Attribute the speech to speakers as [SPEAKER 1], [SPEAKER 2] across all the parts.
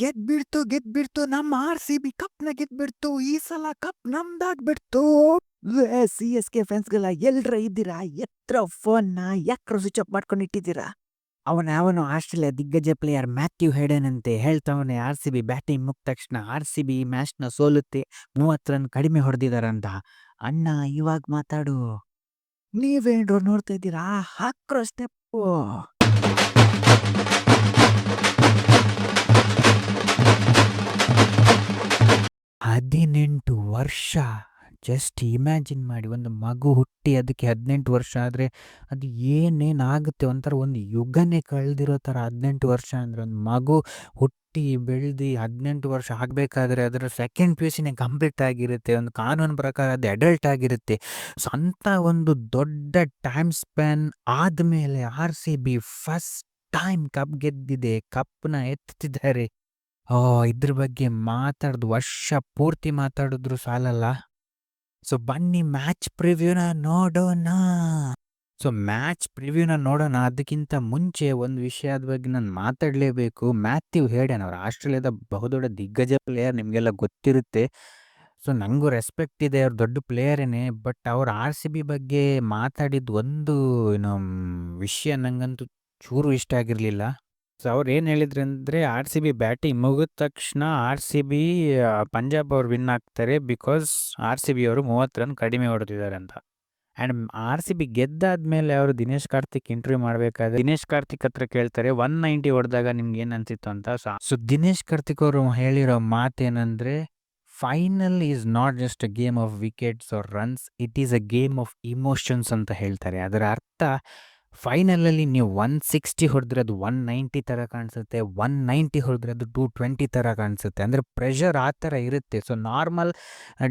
[SPEAKER 1] ಗೆದ್ಬಿಡ್ತು ಗೆದ್ಬಿಡ್ತು, ನಮ್ಮ R C B ಕಪ್ನ ಗೆದ್ಬಿಡ್ತು, ಈ ಸಲ ಕಪ್ ನಮ್ದಾಗ್ಬಿಡ್ತು. ಸಿ ಎಸ್ ಕೆ ಫ್ಯಾನ್ಸ್ಗಳ ಎಲ್ರ ಇದ್ದೀರಾ? ಎತ್ರ ಫೋನ್ನ, ಯಾಕ್ರ ಸ್ವಿಚ್ ಅಪ್ ಮಾಡ್ಕೊಂಡು ಇಟ್ಟಿದ್ದೀರಾ? ಅವನ, ಅವನು ಆಸ್ಟ್ರೇಲಿಯಾ ದಿಗ್ಗಜ ಪ್ಲೇಯರ್ ಮ್ಯಾಥ್ಯೂ ಹೆಡನ್ ಅಂತೆ ಹೇಳ್ತವನೇ, ಆರ್ ಸಿ ಬಿ ಬ್ಯಾಟಿಂಗ್ ಮುಗಿದ ತಕ್ಷಣ ಆರ್ ಸಿ ಬಿ ಮ್ಯಾಚ್ನ ಸೋಲುತ್ತೆ, ಮೂವತ್ತು ರನ್ ಕಡಿಮೆ ಹೊಡೆದಿದಾರಂತ. ಅಣ್ಣ, ಇವಾಗ ಮಾತಾಡು. ನೀವೇನ್ರು ನೋಡ್ತಾ ಇದ್ದೀರಾ? ಹಾಕ್ರೋ ಸ್ಟೆಪ್ಪು ಹದಿನೆಂಟು ವರ್ಷ. ಜಸ್ಟ್ ಇಮ್ಯಾಜಿನ್ ಮಾಡಿ ಒಂದು ಮಗು ಹುಟ್ಟಿ ಅದಕ್ಕೆ ಹದಿನೆಂಟು ವರ್ಷ ಆದರೆ ಅದು ಏನೇನಾಗುತ್ತೆ ಒಂಥರ ಒಂದು ಯುಗನೇ ಕಳೆದಿರೋ ಥರ ಹದಿನೆಂಟು ವರ್ಷ ಅಂದರೆ ಒಂದು ಮಗು ಹುಟ್ಟಿ ಬೆಳೆದು ಹದಿನೆಂಟು ವರ್ಷ ಆಗಬೇಕಾದ್ರೆ ಅದರ ಸೆಕೆಂಡ್ ಪಿ ಯು ಸಿನೇ ಕಂಪ್ಲೀಟ್ ಆಗಿರುತ್ತೆ. ಒಂದು ಕಾನೂನು ಪ್ರಕಾರ ಅದು ಅಡಲ್ಟ್ ಆಗಿರುತ್ತೆ. ಸೊ ಅಂಥ ಒಂದು ದೊಡ್ಡ ಟೈಮ್ ಸ್ಪ್ಯಾನ್ ಆದಮೇಲೆ R C B first time cup ಗೆದ್ದಿದೆ. ಕಪ್ನ ಎತ್ತಿದ್ದಾರೆ. ಓ, ಇದ್ರ ಬಗ್ಗೆ ಮಾತಾಡ್ದು ವರ್ಷ ಪೂರ್ತಿ ಮಾತಾಡಿದ್ರು ಸಾಲಲ್ಲ? ಸೊ, ಬನ್ನಿ ಮ್ಯಾಚ್ ಪ್ರಿವ್ಯೂನ ನೋಡೋಣ. ಸೊ, ಮ್ಯಾಚ್ ಪ್ರಿವ್ಯೂನ ನೋಡೋಣ. ಅದಕ್ಕಿಂತ ಮುಂಚೆ ಒಂದು ವಿಷಯದ ಬಗ್ಗೆ ನಾನು ಮಾತಾಡಲೇಬೇಕು. ಮ್ಯಾಥ್ಯೂ ಹೇಡನ್ ಅವರು ಆಸ್ಟ್ರೇಲಿಯಾದ ಬಹುದೊಡ್ಡ ದಿಗ್ಗಜ ಪ್ಲೇಯರ್ ನಿಮಗೆಲ್ಲ ಗೊತ್ತಿರುತ್ತೆ. ಸೊ ನನಗೂ ರೆಸ್ಪೆಕ್ಟ್ ಇದೆ. ಅವ್ರು ದೊಡ್ಡ ಪ್ಲೇಯರೇನೆ. ಬಟ್ ಅವ್ರು ಆರ್ ಸಿ ಬಿ ಬಗ್ಗೆ ಮಾತಾಡಿದ ಒಂದು, ಏನೋ ವಿಷಯ ನನಗಂತೂ ಚೂರು ಇಷ್ಟ ಆಗಿರಲಿಲ್ಲ. ಸೊ ಅವ್ರು ಏನು ಹೇಳಿದ್ರು ಅಂದರೆ ಆರ್ ಸಿ ಬಿ ಬ್ಯಾಟಿಂಗ್ ಮುಗಿದ ತಕ್ಷಣ ಆರ್ ಸಿ ಬಿ ಪಂಜಾಬ್ ಅವ್ರು ವಿನ್ ಆಗ್ತಾರೆ ಬಿಕಾಸ್ ಆರ್ ಸಿ ಬಿ ಅವರು ಮೂವತ್ತು ರನ್ ಕಡಿಮೆ ಹೊಡೆದಿದ್ದಾರೆ ಅಂತ. ಆ್ಯಂಡ್ ಆರ್ ಸಿ ಬಿ ಗೆದ್ದಾದ್ಮೇಲೆ ಅವರು ದಿನೇಶ್ ಕಾರ್ತಿಕ್ ಇಂಟರ್ವ್ಯೂ ಮಾಡಬೇಕಾದ್ರೆ, ದಿನೇಶ್ ಕಾರ್ತಿಕ್ ಹತ್ರ ಕೇಳ್ತಾರೆ ಒನ್ ನೈಂಟಿ ಹೊಡೆದಾಗ ನಿಮ್ಗೆ ಏನು ಅನಿಸಿತ್ತು ಅಂತ ಸೊ ದಿನೇಶ್ ಕಾರ್ತಿಕ್ ಅವರು ಹೇಳಿರೋ ಮಾತೇನೆಂದರೆ final is not just a game of wickets or runs it is a game of emotions ಅಂತ ಹೇಳ್ತಾರೆ. ಅದರ ಅರ್ಥ ಫೈನಲಲ್ಲಿ ನೀವು ಒನ್ ಸಿಕ್ಸ್ಟಿ ಹೊಡೆದ್ರೆ ಅದು ಒನ್ ನೈಂಟಿ ಥರ ಕಾಣಿಸುತ್ತೆ, ಒನ್ ನೈಂಟಿ ಹೊಡೆದ್ರೆ ಅದು ಟೂ ಟ್ವೆಂಟಿ ಥರ ಕಾಣಿಸುತ್ತೆ. ಅಂದರೆ ಪ್ರೆಷರ್ ಆ ಥರ ಇರುತ್ತೆ. ಸೊ ನಾರ್ಮಲ್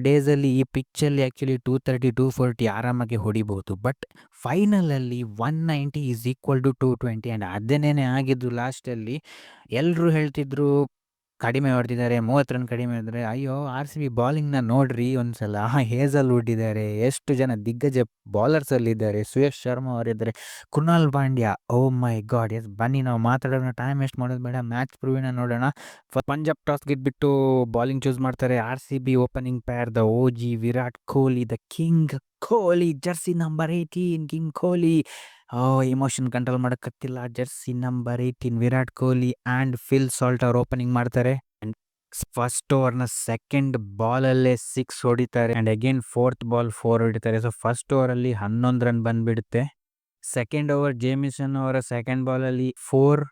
[SPEAKER 1] ಡೇಸಲ್ಲಿ ಈ ಪಿಚ್ಚಲ್ಲಿ actually two thirty two forty ಆರಾಮಾಗಿ ಹೊಡಿಬೋದು. But ಫೈನಲಲ್ಲಿ one ninety is equal to two twenty and ಅದನ್ನೇ ಆಗಿದ್ದು ಲಾಸ್ಟಲ್ಲಿ ಎಲ್ಲರೂ ಹೇಳ್ತಿದ್ರು ಕಡಿಮೆ ಹೊಡೆದಿದ್ದಾರೆ, ಮೂವತ್ತು ರನ್ ಕಡಿಮೆ ಹೊಡೆದ್ರೆ ಅಯ್ಯೋ, ಆರ್ ಸಿ ಬಿ ಬಾಲಿಂಗ್ನ ನೋಡ್ರಿ ಒಂದ್ಸಲ. ಹೇಸಲ್ ಇದ್ದಾರೆ ಎಷ್ಟು ಜನ ದಿಗ್ಗಜ ಬಾಲರ್ಸಲ್ಲಿದ್ದಾರೆ ಸುಯಶ್ ಶರ್ಮಾ ಅವರಿದ್ದಾರೆ Kunal Pandya oh my God yes ಬನ್ನಿ ನಾವು ಮಾತಾಡೋಣ. ಟೈಮ್ ವೇಸ್ಟ್ ಮಾಡೋದು ಬೇಡ. ಮ್ಯಾಚ್ ಪ್ರೂವಿನ ನೋಡೋಣ. ಪಂಜಾಬ್ ಟಾಸ್ ಗೆದ್ಬಿಟ್ಟು ಬಾಲಿಂಗ್ ಚೂಸ್ ಮಾಡ್ತಾರೆ. R C B opening pair the O G Virat Kohli the king Kohli jersey number eighteen king Kohli. Oh emotion control ಮಾಡೋಕ್ಕತ್ತಿಲ್ಲ jersey number eighteen Virat Kohli and Phil Salt ಅವ್ರು opening ಮಾಡ್ತಾರೆ. And first ಓವರ್ನ second ಬಾಲಲ್ಲೇ six ಹೊಡಿತಾರೆ. And again fourth ball four ಹೊಡಿತಾರೆ. So first ಓವರಲ್ಲಿ ಹನ್ನೊಂದು run ಬಂದುಬಿಡುತ್ತೆ. Second over Jamieson ಅವರ ಸೆಕೆಂಡ್ ಬಾಲಲ್ಲಿ ಫೋರ್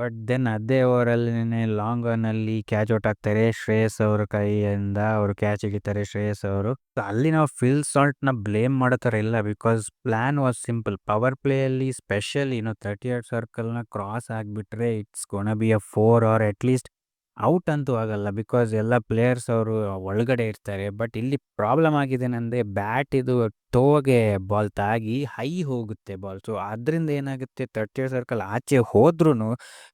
[SPEAKER 1] ಬಟ್ ದೆನ್ ಅದೇ ಓವರಲ್ಲಿನೇ ಲಾಂಗ್ ಆನಲ್ಲಿ ಕ್ಯಾಚ್ ಔಟ್ ಆಗ್ತಾರೆ. ಶ್ರೇಯಸ್ ಅವರ ಕೈಯಿಂದ ಅವರು ಕ್ಯಾಚ್ ಹಿಡಿತಾರೆ ಶ್ರೇಯಸ್ ಅವರು. ಅಲ್ಲಿ ನಾವು ಫಿಲ್ ಸಾಲ್ಟ್ನ ಬ್ಲೇಮ್ ಮಾಡೋ ಇಲ್ಲ because plan was simple power ಪ್ಲೇಯಲ್ಲಿ special ಏನೋ ತರ್ಟಿ ಏಟ್ ಸರ್ಕಲ್ನ ಕ್ರಾಸ್ ಆಗಿಬಿಟ್ರೆ it's gonna be a four or at least out ಅಂತೂ ಆಗಲ್ಲ. ಬಿಕಾಸ್ ಎಲ್ಲ ಪ್ಲೇಯರ್ಸ್ ಅವರು ಒಳಗಡೆ ಇರ್ತಾರೆ. ಬಟ್ ಇಲ್ಲಿ ಪ್ರಾಬ್ಲಮ್ ಆಗಿದ್ದೇನೆಂದರೆ ಬ್ಯಾಟ್ ಇದು ಟೋಗೆ ಬಾಲ್ ತಾಗಿ ಹೈ ಹೋಗುತ್ತೆ ಬಾಲ್. ಸೊ, ಅದರಿಂದ ಏನಾಗುತ್ತೆ ತರ್ಟಿ ಸರ್ಕಲ್ ಆಚೆ ಹೋದ್ರೂ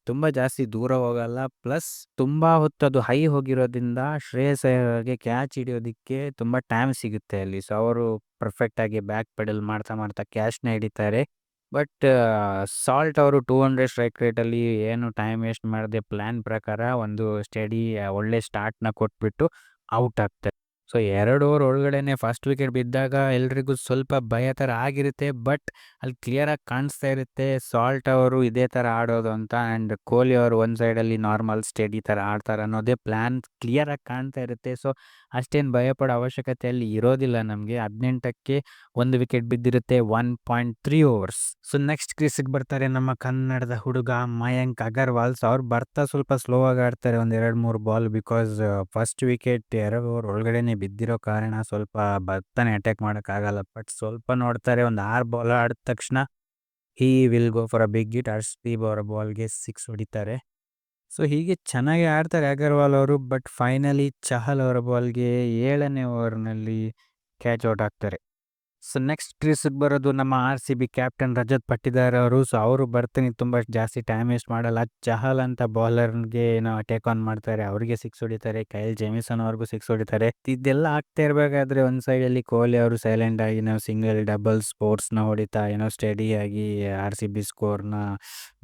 [SPEAKER 1] ತುಂಬ ಜಾಸ್ತಿ ದೂರ ಹೋಗಲ್ಲ. ಪ್ಲಸ್ ತುಂಬ ಹೊತ್ತು ಅದು ಹೈ ಹೋಗಿರೋದ್ರಿಂದ ಶ್ರೇಯಸ್ ಅಯ್ಯರ್ಗೆ ಕ್ಯಾಚ್ ಹಿಡಿಯೋದಕ್ಕೆ ತುಂಬ ಟೈಮ್ ಸಿಗುತ್ತೆ ಅಲ್ಲಿ. ಸೊ, ಅವರು ಪರ್ಫೆಕ್ಟಾಗಿ ಬ್ಯಾಕ್ ಪೆಡಲ್ ಮಾಡ್ತಾ ಮಾಡ್ತಾ ಕ್ಯಾಚ್ನ ಹಿಡಿತಾರೆ. ಬಟ್ ಸಾಲ್ಟ್ ಅವರು ಟೂ ಹಂಡ್ರೆಡ್ ಸ್ಟ್ರೈಕ್ ರೇಟಲ್ಲಿ ಏನು ಟೈಮ್ ವೇಸ್ಟ್ ಮಾಡದೆ ಪ್ಲ್ಯಾನ್ ಪ್ರಕಾರ ಒಂದು ಸ್ಟಡಿ ಒಳ್ಳೆ ಸ್ಟಾರ್ಟ್ನ ಕೊಟ್ಬಿಟ್ಟು ಔಟ್ ಆಗ್ತಾರೆ. ಸೊ, ಎರಡು ಓವರ್ ಒಳಗಡೆನೆ ಫಸ್ಟ್ ವಿಕೆಟ್ ಬಿದ್ದಾಗ ಎಲ್ರಿಗೂ ಸ್ವಲ್ಪ ಭಯ ಥರ ಆಗಿರುತ್ತೆ, ಬಟ್ ಅಲ್ಲಿ ಕ್ಲಿಯರಾಗಿ ಕಾಣಿಸ್ತಾ ಇರುತ್ತೆ. ಸಾಲ್ಟ್ ಅವರು ಇದೇ ಥರ ಆಡೋದು ಅಂತ ಆ್ಯಂಡ್ ಕೊಹ್ಲಿ ಅವರು ಒಂದು ಸೈಡಲ್ಲಿ ನಾರ್ಮಲ್ ಸ್ಟಡಿ ಥರ ಆಡ್ತಾರೆ ಅನ್ನೋದೇ ಪ್ಲ್ಯಾನ್ ಕ್ಲಿಯರಾಗಿ ಕಾಣ್ತಾ ಇರುತ್ತೆ. ಸೊ ಅಷ್ಟೇನು ಭಯಪಡೋ ಅವಶ್ಯಕತೆ ಅಲ್ಲಿ ಇರೋದಿಲ್ಲ ನಮಗೆ. ಹದಿನೆಂಟಕ್ಕೆ ಒಂದು ವಿಕೆಟ್ ಬಿದ್ದಿರುತ್ತೆ one point three overs so next ಕ್ರೀಸಿಗೆ ಬರ್ತಾರೆ ನಮ್ಮ ಕನ್ನಡದ ಹುಡುಗ ಮಯಾಂಕ್ ಅಗರ್ವಾಲ್. ಸೊ ಅವ್ರು ಬರ್ತಾ ಸ್ವಲ್ಪ ಸ್ಲೋ ಆಗಿ ಆಡ್ತಾರೆ ಒಂದು ಎರಡು ಮೂರು ಬಾಲ್ ಬಿಕಾಸ್ ಫಸ್ಟ್ ವಿಕೆಟ್ ಎರಡು ಓವರ್ ಒಳಗಡೆನೆ ಬಿದ್ದಿರೋ ಕಾರಣ ಸ್ವಲ್ಪ ಬರ್ತಾನೆ ಅಟ್ಯಾಕ್ ಮಾಡೋಕ್ಕಾಗಲ್ಲ. ಬಟ್ ಸ್ವಲ್ಪ ನೋಡ್ತಾರೆ ಒಂದು ಆರು ಬಾಲ್ ಆಡಿದ ತಕ್ಷಣ he will go for a big hit Harshdeep ಅವರ ಬಾಲ್ಗೆ ಸಿಕ್ಸ್ ಹೊಡಿತಾರೆ. ಸೊ, ಹೀಗೆ ಚೆನ್ನಾಗಿ ಆಡ್ತಾರೆ ಅಗರ್ವಾಲ್ ಅವರು, ಬಟ್ ಫೈನಲಿ ಚಹಲ್ ಅವರ ಬಾಲ್ಗೆ ಏಳನೇ ಓವರ್ನಲ್ಲಿ ಕ್ಯಾಚ್ ಔಟ್ ಆಗ್ತಾರೆ. ಸೊ ನೆಕ್ಸ್ಟ್ ಕ್ರೀಸಿಗೆ ಬರೋದು ನಮ್ಮ R C B captain Rajat Patidar ಅವರು. ಸೊ ಅವರು ಬರ್ತೀನಿ. ತುಂಬ ಜಾಸ್ತಿ ಟೈಮ್ ವೇಸ್ಟ್ ಮಾಡಲ್ಲ. ಚಹಲ್ ಅಂತ ಬೌಲರ್ಗೆ ಏನೋ ಟೇಕ್ ಆನ್ ಮಾಡ್ತಾರೆ. ಅವರಿಗೆ ಸಿಕ್ಸ್ ಹೊಡಿತಾರೆ. ಕೈಲ್ ಜೇಮಿಸನ್ ಅವ್ರಿಗೂ ಸಿಕ್ಸ್ ಹೊಡಿತಾರೆ. ಇದೆಲ್ಲ ಆಗ್ತಾ ಇರಬೇಕಾದ್ರೆ ಒಂದು ಸೈಡಲ್ಲಿ ಕೊಹ್ಲಿ ಅವರು ಸೈಲೆಂಟ್ ಆಗಿ ನಾವು ಸಿಂಗಲ್ ಡಬಲ್ ಸ್ಪೋರ್ಟ್ಸ್ನ ಹೊಡಿತಾ, ಏನೋ ಸ್ಟಡಿಯಾಗಿ ಆರ್ ಸಿ ಬಿ ಸ್ಕೋರ್ನ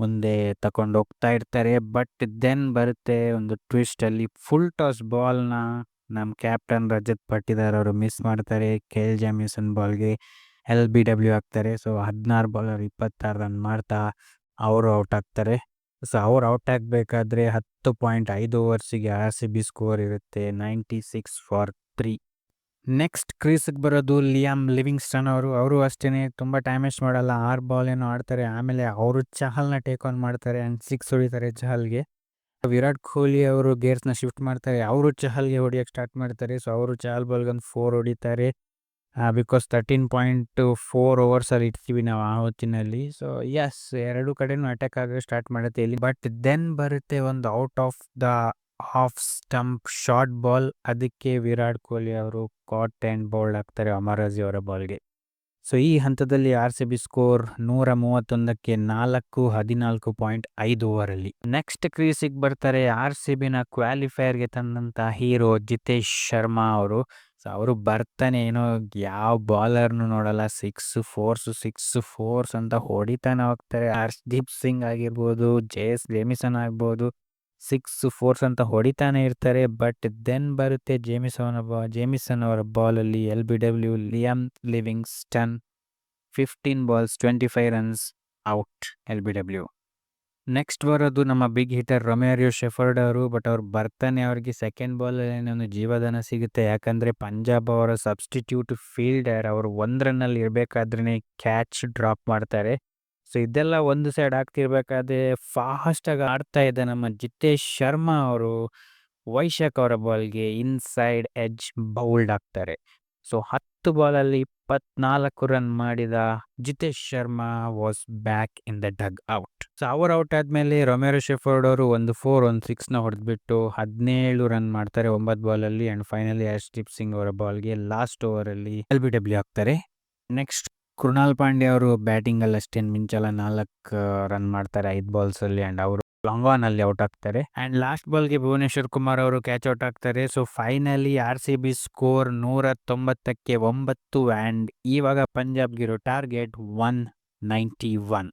[SPEAKER 1] ಮುಂದೆ ತಗೊಂಡು ಹೋಗ್ತಾ ಇರ್ತಾರೆ. ಬಟ್ ದೆನ್ ಬರುತ್ತೆ ಒಂದು ಟ್ವಿಸ್ಟಲ್ಲಿ ಫುಲ್ ಟಾಸ್ ಬಾಲ್ನ ನಮ್ಮ ಕ್ಯಾಪ್ಟನ್ ರಜತ್ ಪಟ್ಟಿದಾರ್ ಅವರು ಮಿಸ್ ಮಾಡ್ತಾರೆ ಕೆ ಎಲ್ ಜಾಮ್ಯೂಸನ್ ಬಾಲ್ಗೆ ಎಲ್ ಬಿ ಡಬ್ಲ್ಯೂ ಆಗ್ತಾರೆ ಸೊ ಹದಿನಾರು ಬಾಲರ್ ಇಪ್ಪತ್ತಾರು ರನ್ ಮಾಡ್ತಾ ಅವರು ಔಟ್ ಆಗ್ತಾರೆ ಸೊ ಅವ್ರು ಔಟ್ ಆಗಬೇಕಾದ್ರೆ ಹತ್ತು ಪಾಯಿಂಟ್ ಐದು ಓವರ್ಸಿಗೆ ಆರ್ ಸಿ ಬಿ ಸ್ಕೋರ್ ಇರುತ್ತೆ ninety six for three next ಕ್ರೀಸ್ಗೆ ಬರೋದು ಲಿಯಾಮ್ ಲಿವಿಂಗ್ಸ್ಟನ್ ಅವರು. ಅವರು ಅಷ್ಟೇ ತುಂಬ ವೇಸ್ಟ್ ಮಾಡಲ್ಲ. ಆರು ಬಾಲ್ ಏನೋ ಆಡ್ತಾರೆ, ಆಮೇಲೆ ಅವರು ಚಹಲ್ನ ಟೇಕ್ ಆನ್ ಮಾಡ್ತಾರೆ ಆ್ಯಂಡ್ ಸಿಕ್ಸ್ ಹೊಡಿತಾರೆ ಚಹಲ್ಗೆ. ವಿರಾಟ್ ಕೊಹ್ಲಿ ಅವರು ಗೇರ್ಸ್ನ ಶಿಫ್ಟ್ ಮಾಡ್ತಾರೆ. ಅವರು ಚಹಲ್ಗೆ ಹೊಡಿಯೋಕ್ಕೆ ಸ್ಟಾರ್ಟ್ ಮಾಡ್ತಾರೆ. ಸೊ, ಅವರು ಚಹಲ್ ಬಾಲ್ಗೆ ಒಂದು ಫೋರ್ ಹೊಡಿತಾರೆ. ಬಿಕಾಸ್ ತರ್ಟೀನ್ ಪಾಯಿಂಟ್ ಫೋರ್ ಓವರ್ಸಲ್ಲಿ ಇಡ್ತೀವಿ ನಾವು ಆ ಹೊತ್ತಿನಲ್ಲಿ. ಸೊ ಎಸ್ ಎರಡು ಕಡೆನೂ ಅಟ್ಯಾಕ್ ಆಗೋ ಸ್ಟಾರ್ಟ್ ಮಾಡುತ್ತೆ ಇಲ್ಲಿ. ಬಟ್ ದೆನ್ ಬರುತ್ತೆ ಒಂದು out of the half stump short ball ಅದಕ್ಕೆ ವಿರಾಟ್ ಕೊಹ್ಲಿ ಅವರು ಕಾಟ್ ಆ್ಯಂಡ್ ಬೌಲ್ಡ್ ಆಗ್ತಾರೆ ಅಮರಾಜಿ ಅವರ ಬಾಲ್ಗೆ ಸೊ, ಈ ಹಂತದಲ್ಲಿ ಆರ್ ಸಿ ಬಿ ಸ್ಕೋರ್ ನೂರ ಮೂವತ್ತೊಂದಕ್ಕೆ ನಾಲ್ಕು, ಹದಿನಾಲ್ಕು ಪಾಯಿಂಟ್ ಐದು ಓವರಲ್ಲಿ ನೆಕ್ಸ್ಟ್ ಕ್ರೀಸಿಗೆ ಬರ್ತಾರೆ ಆರ್ ಸಿ ಬಿನ ಕ್ವಾಲಿಫೈಯರ್ಗೆ ತಂದಂಥ ಹೀರೋ ಜಿತೇಶ್ ಶರ್ಮಾ ಅವರು. ಸೊ, ಅವರು ಬರ್ತಾನೆ ಏನೋ ಯಾವ ಬಾಲರ್ನು ನೋಡಲ್ಲ, ಸಿಕ್ಸ್ ಫೋರ್ಸ್ ಸಿಕ್ಸ್ ಫೋರ್ಸ್ ಅಂತ ಹೊಡಿತಾನೆ ಹೋಗ್ತಾರೆ. ಹರ್ಷ್ದೀಪ್ ಸಿಂಗ್ ಆಗಿರ್ಬೋದು ಜೇಸ್ ಜೇಮಿಸನ್ ಆಗ್ಬೋದು. ಸಿಕ್ಸ್ ಫೋರ್ಸ್ ಅಂತ ಹೊಡಿತಾನೆ ಇರ್ತಾರೆ. ಬಟ್ ದೆನ್ ಬರುತ್ತೆ ಜೇಮಿಸನ್ ಬಾ, ಜೇಮಿಸನ್ ಅವರ ಬಾಲಲ್ಲಿ L B W, Liam Livingstone, fifteen balls, twenty five runs out L B W. Next ಬರೋದು ನಮ್ಮ ಬಿಗ್ ಹಿಟರ್ ರೊಮ್ಯಾರಿಯೋ ಶೆಫರ್ಡ್ ಅವರು. ಬಟ್ ಅವ್ರು ಬರ್ತಾನೆ ಅವ್ರಿಗೆ ಸೆಕೆಂಡ್ ಬಾಲಲ್ಲಿ ಏನೊಂದು ಜೀವದಾನ ಸಿಗುತ್ತೆ. ಯಾಕಂದರೆ ಪಂಜಾಬ್ ಅವರ ಸಬ್ಸ್ಟಿಟ್ಯೂಟ್ ಫೀಲ್ಡರ್, ಅವರು ಒಂದು ರನ್ನಲ್ಲಿ ಇರಬೇಕಾದ್ರೆ ಕ್ಯಾಚ್ ಡ್ರಾಪ್ ಮಾಡ್ತಾರೆ. ಸೊ ಇದೆಲ್ಲ ಒಂದು ಸೈಡ್ ಆಗ್ತಿರ್ಬೇಕಾದ್ರೆ ಫಾಸ್ಟಾಗಿ ಆಡ್ತಾ ಇದ್ದ ನಮ್ಮ ಜಿತೇಶ್ ಶರ್ಮಾ ಅವರು. ವೈಶಾಖ್ ಅವರ ಬಾಲ್ಗೆ ಇನ್ಸೈಡ್ ಎಡ್ಜ್ ಬೌಲ್ಡ್ ಆಗ್ತಾರೆ. ಸೊ ಹತ್ತು ಬಾಲಲ್ಲಿ ಇಪ್ಪತ್ನಾಲ್ಕು ರನ್ ಮಾಡಿದ Jitesh Sharma was back in the dugout out so out ಆದಮೇಲೆ ರೊಮೇರ ಶೆಫರ್ಡ್ ಅವರು ಒಂದು ಫೋರ್ ಒಂದು ಸಿಕ್ಸ್ನ ಹೊಡೆದ್ಬಿಟ್ಟು ಹದಿನೇಳು ರನ್ ಮಾಡ್ತಾರೆ ಒಂಬತ್ತು ಬಾಲಲ್ಲಿ ಆ್ಯಂಡ್ ಫೈನಲಿ ಹರ್ಷ್ದೀಪ್ ಸಿಂಗ್ ಅವರ ಬಾಲ್ಗೆ ಲಾಸ್ಟ್ ಓವರಲ್ಲಿ ಎಲ್ ಬಿ ಡಬ್ಲ್ಯೂ ಆಗ್ತಾರೆ. ನೆಕ್ಸ್ಟ್ ಕೃಣಾಲ್ ಪಾಂಡ್ಯ ಅವರು ಬ್ಯಾಟಿಂಗಲ್ಲಿ ಅಷ್ಟೇನು ಮಿಂಚಲ್ಲ. ನಾಲ್ಕು ರನ್ ಮಾಡ್ತಾರೆ ಐದು ಬಾಲ್ಸಲ್ಲಿ ಆ್ಯಂಡ್ ಅವರು ಲಾಂಗ್ ಆನ್ ಅಲ್ಲಿ ಔಟ್ ಆಗ್ತಾರೆ. ಆ್ಯಂಡ್ ಲಾಸ್ಟ್ ಬಾಲ್ಗೆ ಭುವನೇಶ್ವರ್ ಕುಮಾರ್ ಅವರು ಕ್ಯಾಚ್ ಔಟ್ ಆಗ್ತಾರೆ. So finally R C B score ನೂರ ತೊಂಬತ್ತಕ್ಕೆ ಒಂಬತ್ತು ಆ್ಯಂಡ್ ಇವಾಗ ಪಂಜಾಬ್ಗಿರೋ target one ninety one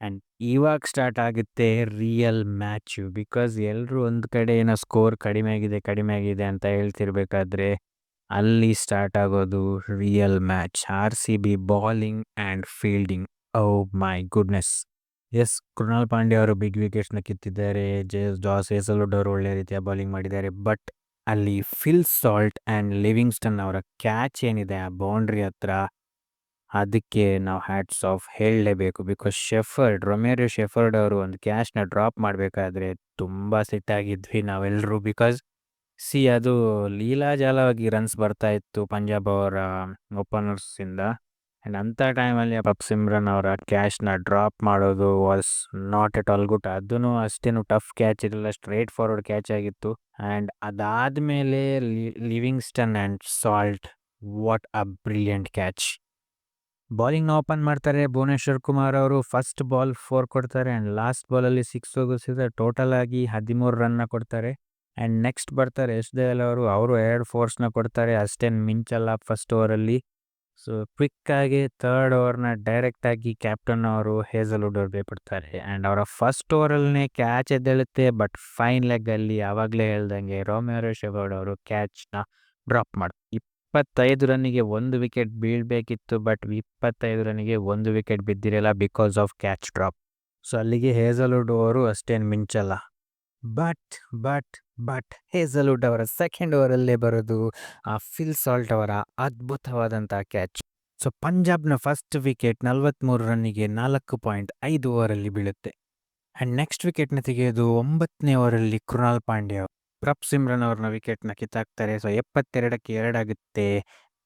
[SPEAKER 1] and ಇವಾಗ ಸ್ಟಾರ್ಟ್ ಆಗುತ್ತೆ ರಿಯಲ್ ಮ್ಯಾಚು ಬಿಕಾಸ್ ಎಲ್ಲರೂ ಒಂದು ಕಡೆ ಏನೋ ಸ್ಕೋರ್ ಕಡಿಮೆ ಆಗಿದೆ ಕಡಿಮೆ ಆಗಿದೆ ಅಂತ ಹೇಳ್ತಿರ್ಬೇಕಾದ್ರೆ ಅಲ್ಲಿ ಸ್ಟಾರ್ಟ್ ಆಗೋದು real match R C B bowling and fielding oh my goodness yes Krunal Pande ಅವರು ಬಿಗ್ ವಿಕೆಟ್ಸ್ನ ಕಿತ್ತಿದ್ದಾರೆ. ಜೆ ಜಾಸ್ ಎಸಲುಡ್ ಅವರು ಒಳ್ಳೆ ರೀತಿಯ ಬೌಲಿಂಗ್ ಮಾಡಿದ್ದಾರೆ. ಬಟ್ ಅಲ್ಲಿ ಫಿಲ್ ಸಾಲ್ಟ್ ಆ್ಯಂಡ್ ಲಿವಿಂಗ್ಸ್ಟನ್ ಅವರ ಕ್ಯಾಚ್ ಏನಿದೆ ಆ ಬೌಂಡ್ರಿ ಹತ್ರ, ಅದಕ್ಕೆ ನಾವು ಹ್ಯಾಟ್ಸ್ ಆಫ್ ಹೇಳಲೇಬೇಕು. ಬಿಕಾಸ್ ಶೆಫರ್ಡ್ ರೊಮೇರಿಯೋ ಶೆಫರ್ಡ್ ಅವರು ಒಂದು ಕ್ಯಾಶ್ನ ಡ್ರಾಪ್ ಮಾಡಬೇಕಾದ್ರೆ ತುಂಬ ಸಿಟ್ಟಾಗಿದ್ವಿ ನಾವೆಲ್ಲರೂ ಬಿಕಾಸ್ ಸಿ ಅದು ಲೀಲಾಜಾಲವಾಗಿ ರನ್ಸ್ ಬರ್ತಾ ಇತ್ತು ಪಂಜಾಬ್ ಅವರ ಓಪನರ್ಸಿಂದ ಆ್ಯಂಡ್ ಅಂಥ ಟೈಮಲ್ಲಿ ಪಪ್ ಸಿಮ್ರನ್ ಅವರ ಕ್ಯಾಶ್ನ ಡ್ರಾಪ್ ಮಾಡೋದು was not at all good ಅದೂ ಅಷ್ಟೇನು ಟಫ್ ಕ್ಯಾಚ್ ಇರಲಿಲ್ಲ ಸ್ಟ್ರೇಟ್ ಫಾರ್ವರ್ಡ್ ಕ್ಯಾಚ್ ಆಗಿತ್ತು. ಆ್ಯಂಡ್ ಅದಾದಮೇಲೆ Livingstone and Salt what a brilliant catch ಬಾಲಿಂಗ್ನ open ಮಾಡ್ತಾರೆ ಭುವನೇಶ್ವರ್ ಕುಮಾರ್ ಅವರು ಫಸ್ಟ್ ಬಾಲ್ ಫೋರ್ ಕೊಡ್ತಾರೆ. ಆ್ಯಂಡ್ ಲಾಸ್ಟ್ ಬಾಲಲ್ಲಿ ಸಿಕ್ಸ್ ಹೋಗಿಸಿದ್ರೆ ಟೋಟಲ್ ಆಗಿ ಹದಿಮೂರು ರನ್ನ ಕೊಡ್ತಾರೆ. ಆ್ಯಂಡ್ ನೆಕ್ಸ್ಟ್ ಬರ್ತಾರೆ ಎಸ್ ದಯಾಲ್ ಅವರು. ಅವರು ಎರಡು ಫೋರ್ಸ್ನ ಕೊಡ್ತಾರೆ. ಅಷ್ಟೇನು ಮಿಂಚಲ್ಲ ಫಸ್ಟ್ ಓವರಲ್ಲಿ ಸೊ ಕ್ವಿಕ್ಕಾಗಿ ಥರ್ಡ್ ಓವರ್ನ ಡೈರೆಕ್ಟಾಗಿ ಕ್ಯಾಪ್ಟನ್ ಅವರು ಹೇಸಲ್ವುಡ್ ಅವ್ರಿಗೆ ಬಿಡ್ತಾರೆ ಆ್ಯಂಡ್ ಅವರ ಫಸ್ಟ್ ಓವರಲ್ಲೇ ಕ್ಯಾಚ್ ಎದ್ದೇಳುತ್ತೆ. ಬಟ್ ಫೈನ್ ಲೆಗ್ಗಲ್ಲಿ ಯಾವಾಗಲೇ ಹೇಳ್ದಂಗೆ ರೋಮಿಯೋ ಶೆಫರ್ಡ್ ಅವರು ಕ್ಯಾಚ್ನ ಡ್ರಾಪ್ ಮಾಡ್ತಾರೆ ಇಪ್ಪತ್ತೈದು ರನ್ನಿಗೆ ಒಂದು ವಿಕೆಟ್ ಬೀಳಬೇಕಿತ್ತು. ಬಟ್ ಇಪ್ಪತ್ತೈದು ರನ್ನಿಗೆ ಒಂದು wicket ಬಿದ್ದಿರಲ್ಲ because of catch drop so ಅಲ್ಲಿಗೆ ಹೇಸಲ್ವುಡ್ ಅವರು ಅಷ್ಟೇನು ಮಿಂಚಲ್ಲ ಬಟ್ ಬಟ್ ಬಟ್ ಹೇಸಲ್ವುಡ್ ಅವರ ಸೆಕೆಂಡ್ ಓವರಲ್ಲೇ ಬರೋದು, ಆ ಫಿಲ್ ಸಾಲ್ಟ್ ಅವರ ಅದ್ಭುತವಾದಂಥ ಕ್ಯಾಚ್ ಸೊ ಪಂಜಾಬ್ನ ಫಸ್ಟ್ ವಿಕೆಟ್ ನಲವತ್ತ್ಮೂರು ರನ್ನಿಗೆ ನಾಲ್ಕು ಪಾಯಿಂಟ್ ಐದು ಓವರಲ್ಲಿ ಬೀಳುತ್ತೆ. ಆ್ಯಂಡ್ ನೆಕ್ಸ್ಟ್ ವಿಕೆಟ್ನ ತೆಗೆಯೋದು ಒಂಬತ್ತನೇ ಓವರಲ್ಲಿ ಕೃಣಾಲ್ ಪಾಂಡ್ಯ ಪ್ರಪ್ ಸಿಮ್ರನ್ ಅವ್ರನ್ನ ವಿಕೆಟ್ನ ಕಿತ್ತಾಕ್ತಾರೆ. ಸೊ ಎಪ್ಪತ್ತೆರಡಕ್ಕೆ ಎರಡಾಗುತ್ತೆ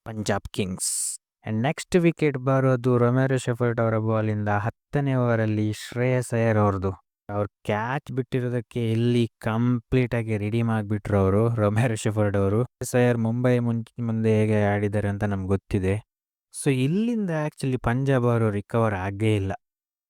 [SPEAKER 1] Punjab Kings. And next wicket ಬರೋದು ರೊಮೇರೋ ಶೆಫರ್ಟ್ ಅವರ ಬಾಲಿಂದ ಹತ್ತನೇ ಓವರಲ್ಲಿ ಶ್ರೇಯಸ್ ಅಯ್ಯರ್ ಅವ್ರದ್ದು. ಅವ್ರು ಕ್ಯಾಚ್ ಬಿಟ್ಟಿರೋದಕ್ಕೆ ಇಲ್ಲಿ ಕಂಪ್ಲೀಟಾಗಿ ರೆಡಿ ಮಾಡಿಬಿಟ್ರು ಅವರು ರೊಮ್ಯಾರ್ ಶೆಫರ್ಡ್ ಅವರು. ಸರ್ ಮುಂಬೈ ಮುಂಚೆ ಮುಂದೆ ಹೇಗೆ ಆಡಿದ್ದಾರೆ ಅಂತ ನಮ್ಗೆ ಗೊತ್ತಿದೆ. ಸೊ, ಇಲ್ಲಿಂದ ಆ್ಯಕ್ಚುಲಿ ಪಂಜಾಬ್ ಅವರು ರಿಕವರ್ ಆಗೇ ಇಲ್ಲ.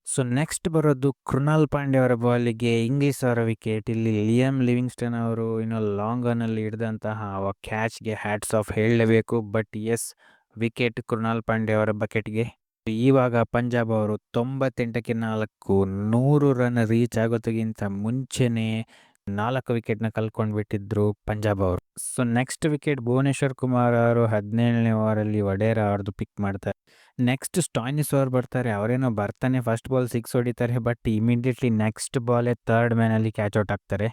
[SPEAKER 1] ಸೊ ನೆಕ್ಸ್ಟ್ ಬರೋದು ಕೃಣಾಲ್ ಪಾಂಡೆ ಅವರ ಬಾಲಿಗೆ ಇಂಗ್ಲೀಷ್ ಅವರ ವಿಕೆಟ್ ಇಲ್ಲಿ ಲಿಯಮ್ ಲಿವಿಂಗ್ಸ್ಟನ್ ಅವರು ಇನ್ನು ಲಾಂಗ್ ಆನಲ್ಲಿ ಹಿಡಿದಂತಹ ಆ ಕ್ಯಾಚ್ಗೆ ಹ್ಯಾಟ್ಸ್ ಆಫ್ ಹೇಳಲೇಬೇಕು. But yes wicket Krunal Pande ಅವರ ಬಕೆಟ್ಗೆ ಇವಾಗ ಪಂಜಾಬ್ ಅವರು ತೊಂಬತ್ತೆಂಟಕ್ಕೆ ನಾಲ್ಕು, ನೂರು ರನ್ ರೀಚ್ ಆಗೋದಕ್ಕಿಂತ ಮುಂಚೆನೇ ನಾಲ್ಕು ವಿಕೆಟ್ನ ಕಳ್ಕೊಂಡ್ಬಿಟ್ಟಿದ್ರು ಪಂಜಾಬ್ ಅವರು. So next wicket Bhuvneshwar Kumar ಅವರು ಹದಿನೇಳನೇ ಓವರಲ್ಲಿ ವಡೇರ ಅವ್ರದ್ದು ಪಿಕ್ ಮಾಡ್ತಾರೆ. ನೆಕ್ಸ್ಟ್ ಸ್ಟಾಯ್ನಿಸ್ ಅವ್ರು ಬರ್ತಾರೆ, ಅವರೇನೋ ಬರ್ತಾನೆ ಫಸ್ಟ್ ಬಾಲ್ ಸಿಕ್ಸ್ ಹೊಡಿತಾರೆ ಬಟ್ ಇಮಿಡಿಯೇಟ್ಲಿ ನೆಕ್ಸ್ಟ್ ಬಾಲೇ ಥರ್ಡ್ ಮ್ಯಾನಲ್ಲಿ ಕ್ಯಾಚ್ ಔಟ್ ಆಗ್ತಾರೆ.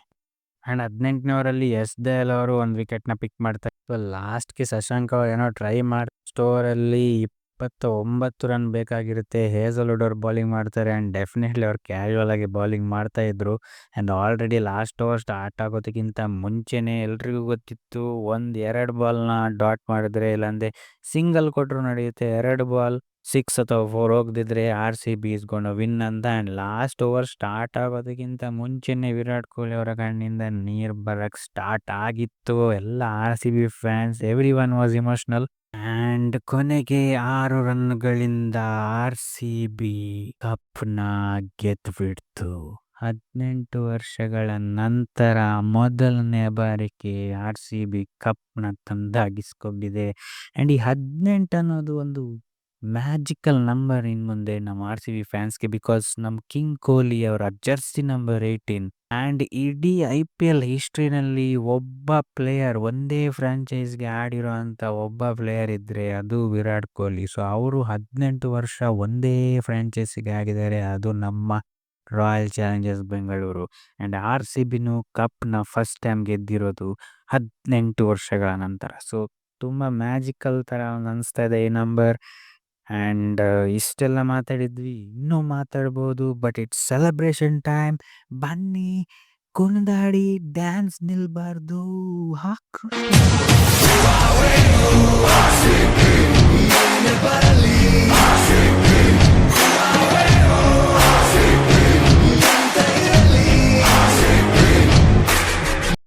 [SPEAKER 1] ಆ್ಯಂಡ್ ಹದಿನೆಂಟನೇ ಓವರಲ್ಲಿ ಎಸ್ ದಯಾಲ್ ಅವರು ಒಂದು ವಿಕೆಟ್ನ ಪಿಕ್ ಮಾಡ್ತಾರೆ. ಸೊ ಲಾಸ್ಟ್ಗೆ ಶಶಾಂಕ್ ಅವ್ರು ಏನೋ ಟ್ರೈ ಮಾಡಿ ಸ್ಟೋರಲ್ಲಿ ಇಪ್ಪತ್ತ ಒಂಬತ್ತು ರನ್ ಬೇಕಾಗಿರುತ್ತೆ. ಹೇಸಲ್ವುಡ್ ಅವ್ರು ಬೌಲಿಂಗ್ ಮಾಡ್ತಾರೆ ಆ್ಯಂಡ್ ಡೆಫಿನೆಟ್ಲಿ ಅವ್ರು ಕ್ಯಾಶುವಲ್ ಆಗಿ ಬೌಲಿಂಗ್ ಮಾಡ್ತಾ ಇದ್ರು. And already last over start ಆಗೋದಕ್ಕಿಂತ ಮುಂಚೆನೇ ಎಲ್ರಿಗೂ ಗೊತ್ತಿತ್ತು, ಒಂದು ಎರಡು ಬಾಲ್ನ ಡಾಟ್ ಮಾಡಿದ್ರೆ ಇಲ್ಲಾಂದರೆ ಸಿಂಗಲ್ ಕೊಟ್ಟರು ನಡೆಯುತ್ತೆ. ಎರಡು ಬಾಲ್ ಸಿಕ್ಸ್ ಅಥವಾ ಫೋರ್ ಹೋಗದಿದ್ರೆ ಆರ್ ಸಿ ಬಿ ಇಸ್ಕೊಂಡು ವಿನ್ ಅಂತ. ಆ್ಯಂಡ್ ಲಾಸ್ಟ್ ಓವರ್ ಸ್ಟಾರ್ಟ್ ಆಗೋದಕ್ಕಿಂತ ಮುಂಚೆನೇ ವಿರಾಟ್ ಕೊಹ್ಲಿ ಅವರ ಕಣ್ಣಿಂದ ನೀರು ಬರೋಕ್ಕೆ ಸ್ಟಾರ್ಟ್ ಆಗಿತ್ತು. ಎಲ್ಲ R C B fans every one was emotional and ಕೊನೆಗೆ ಆರು ರನ್ಗಳಿಂದ ಆರ್ ಸಿ ಬಿ ಕಪ್ನ ಗೆದ್ದುಬಿಡ್ತು ಹದಿನೆಂಟು ವರ್ಷಗಳ ನಂತರ ಮೊದಲನೇ ಬಾರಿಗೆ ಆರ್ ಸಿ ಬಿ ಕಪ್ನ ತಂದಾಗಿಸ್ಕೊಂಡಿದೆ. ಆ್ಯಂಡ್ ಈ ಹದಿನೆಂಟು ಅನ್ನೋದು ಒಂದು ಮ್ಯಾಜಿಕಲ್ ನಂಬರ್ ಇನ್ ಮುಂದೆ ನಮ್ಮ ಆರ್ ಸಿ ಬಿ ಫ್ಯಾನ್ಸ್ಗೆ ಬಿಕಾಸ್ ನಮ್ಮ ಕಿಂಗ್ ಕೊಹ್ಲಿ ಅವರ ಜರ್ಸಿ ನಂಬರ್ ಏಯ್ಟೀನ್ ಆ್ಯಂಡ್ ಇಡೀ ಐ ಪಿ ಎಲ್ ಹಿಸ್ಟ್ರಿನಲ್ಲಿ ಒಬ್ಬ ಪ್ಲೇಯರ್ ಒಂದೇ ಫ್ರಾಂಚೈಸ್ಗೆ ಆಡಿರೋ ಅಂಥ ಒಬ್ಬ ಪ್ಲೇಯರ್ ಇದ್ದರೆ ಅದು ವಿರಾಟ್ ಕೊಹ್ಲಿ. ಸೊ, ಅವರು ಹದಿನೆಂಟು ವರ್ಷ ಒಂದೇ ಫ್ರಾಂಚೈಸಿಗೆ ಆಗಿದ್ದಾರೆ. ಅದು ನಮ್ಮ Royal Challengers Bengaluru and R C ಬಿನೂ ಕಪ್ನ ಫಸ್ಟ್ ಟೈಮ್ ಗೆದ್ದಿರೋದು ಹದಿನೆಂಟು ವರ್ಷಗಳ ನಂತರ. ಸೊ, ತುಂಬ ಮ್ಯಾಜಿಕಲ್ ಥರ ಅನಿಸ್ತಾ ಇದೆ ಈ ನಂಬರ್. ಆ್ಯಂಡ್ ಇಷ್ಟೆಲ್ಲ ಮಾತಾಡಿದ್ವಿ ಇನ್ನೂ ಮಾತಾಡ್ಬೋದು ಬಟ್ ಇಟ್ಸ್ ಸೆಲೆಬ್ರೇಷನ್ ಟೈಮ್ ಬನ್ನಿ ಕುಣಿದಾಡಿ ಡ್ಯಾನ್ಸ್ ನಿಲ್ಬಾರ್ದು. ಹಾಕು